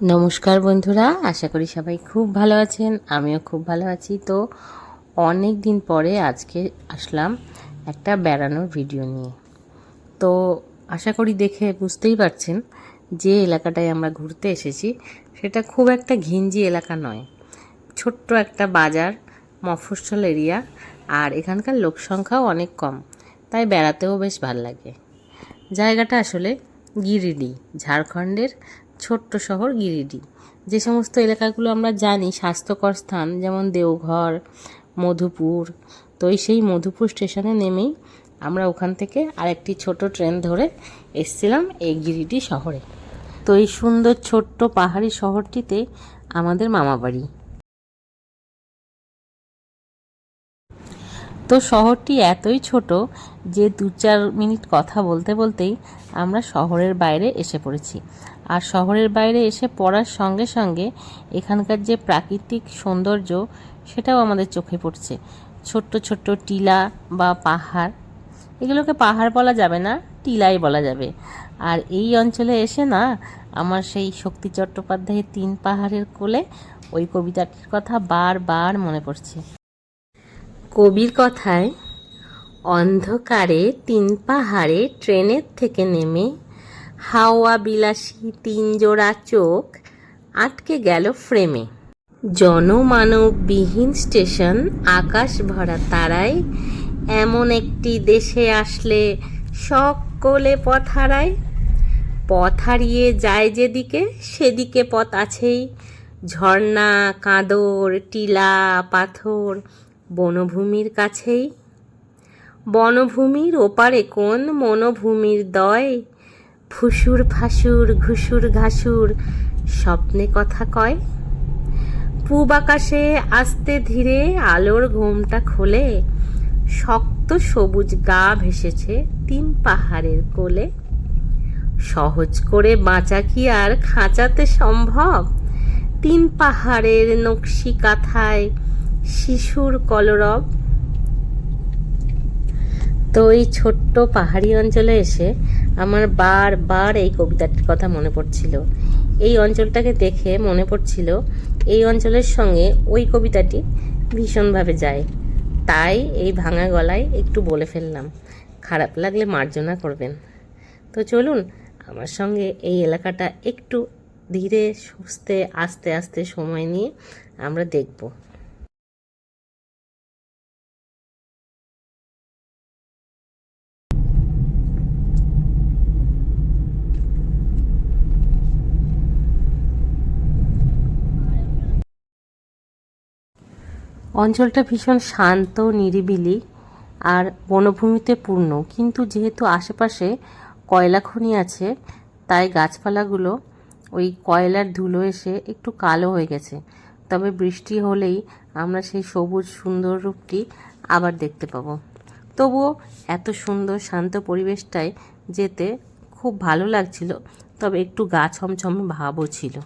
নমস্কার বন্ধুরা, আশা করি সবাই খুব ভালো আছেন, আমিও খুব ভালো আছি। তো অনেক দিন পরে আজকে আসলাম একটা বেড়ানোর ভিডিও নিয়ে। তো আশা করি দেখে বুঝতেই পারছেন যে এলাকাটায় আমরা ঘুরতে এসেছি, সেটা খুব একটা ঘিঞ্জি এলাকা নয়। ছোট্ট একটা বাজার, মফস্বল এরিয়া, আর এখানকার লোক সংখ্যাও অনেক কম, তাই বেড়াতেও বেশ ভালো লাগে। জায়গাটা আসলে গিরিডি ঝাড়খণ্ডের ছোট্ট শহর গিরিডি। যে সমস্ত এলাকাগুলো আমরা জানি, স্বাস্থ্যকর স্থান, যেমন দেওঘর, মধুপুর, তো সেই মধুপুর স্টেশনে নেমেই আমরা ওখান থেকে আরেকটি ছোট ট্রেন ধরে এসছিলাম এই গিরিডি শহরে। তো এই সুন্দর ছোট্ট পাহাড়ি শহরটিতে আমাদের মামাবাড়ি তো শহরটি এতই ছোট যে দু চার মিনিট কথা বলতে বলতেই আমরা শহরের বাইরে এসে পড়েছি। আর শহরের বাইরে এসে পড়ার সঙ্গে সঙ্গে এখানকার যে প্রাকৃতিক সৌন্দর্য, সেটাও আমাদের চোখে পড়ছে। ছোট্ট ছোট্ট টিলা বা পাহাড়, এগুলোকে পাহাড় বলা যাবে না, টিলাই বলা যাবে। আর এই অঞ্চলে এসে না, আমার সেই শক্তি চট্টোপাধ্যায়ের তিন পাহাড়ের কোলে ওই কবিতাটির কথা বারবার মনে পড়ছে। কবির কথায়, অন্ধকারে তিন পাহাড়ে ট্রেনের থেকে নেমে হাওয়া বিলাসী তিন জোড়া চোখ আটকে গেল ফ্রেমে। জনমানববিহীন স্টেশন, আকাশ ভরা তারায় এমন একটি দেশে আসলে সকলে পথ হারায়। পথ হারিয়ে যায় যেদিকে, সেদিকে পথ আছেই। ঝর্ণা, কাঁদর, টিলা, পাথর বনভূমির কাছেই। বনভূমির ওপারে কোন মনোভূমির দয়? ফুসুর ফাসুর, ঘুসুর ঘাসুর, স্বপ্নে কথা কয়। পূব আকাশে আস্তে ধীরে আলোর ঘোমটা খোলে, শক্ত সবুজ গা ভেসেছে তিন পাহাড়ের কোলে। সহজ করে বাঁচা কি আর খাঁচাতে সম্ভব? তিন পাহাড়ের নকশি কাথায় শিশুর কলরব। তো এই ছোট্ট পাহাড়ি অঞ্চলে এসে আমার বারবার এই কবিতাটির কথা মনে পড়ছিল। এই অঞ্চলটাকে দেখে মনে পড়ছিল, এই অঞ্চলের সঙ্গে ওই কবিতাটি ভীষণভাবে যায়। তাই এই ভাঙা গলায় একটু বলে ফেললাম, খারাপ লাগলে মার্জনা করবেন। তো চলুন, আমার সঙ্গে এই এলাকাটা একটু ধীরে, সুস্থে, আস্তে আস্তে সময় নিয়ে আমরা দেখব। অঞ্চলটা ভীষণ শান্ত, নিরিবিলি আর বনভূমিতে পূর্ণ। কিন্তু যেহেতু আশেপাশে কয়লা খনি আছে, তাই গাছপালাগুলো ওই কয়লার ধুলো এসে একটু কালো হয়ে গেছে। তবে বৃষ্টি হলেই আমরা সেই সবুজ সুন্দর রূপটি আবার দেখতে পাবো। তবুও এত সুন্দর শান্ত পরিবেশটায় যেতে খুব ভালো লাগছিল, তবে একটু গা ছমছম ভাবও ছিল।